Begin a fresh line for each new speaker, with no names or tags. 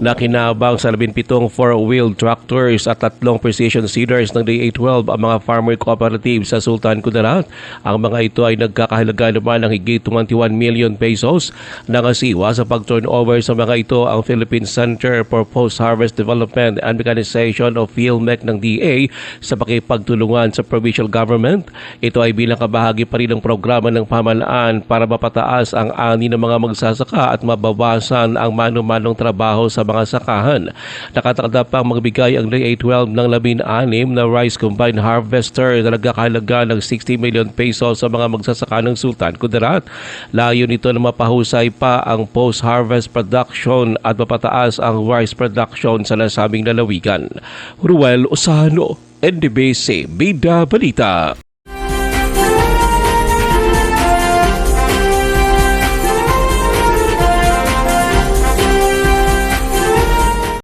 Nakinabang sa 17 four-wheel tractors at tatlong precision seeders ng DA-12 ang mga farmer cooperative sa Sultan Kudarat. Ang mga ito ay nagkakahalaga naman ng higit 21 million pesos. Nangasiwa sa pag-turnover sa mga ito ang Philippine Center for Post-Harvest Development and Mechanization of PhilMec ng DA sa pakipagtulungan sa provincial government. Ito ay bilang kabahagi pa rin ng programa ng pamalaan para mapataas ang ani ng mga magsasaka at mabawasan ang mano-manong trabaho sa mga sakahan. Nakatakda pang magbigay ang DA-12 ng 16 na rice combined harvester na nagkakahalaga ng 60 million pesos sa mga magsasaka ng Sultan Kudarat. Layo nito na mapahusay pa ang post-harvest production at mapataas ang rice production sa nasabing lalawigan. Ruel Osano, NDBC, Bida Balita.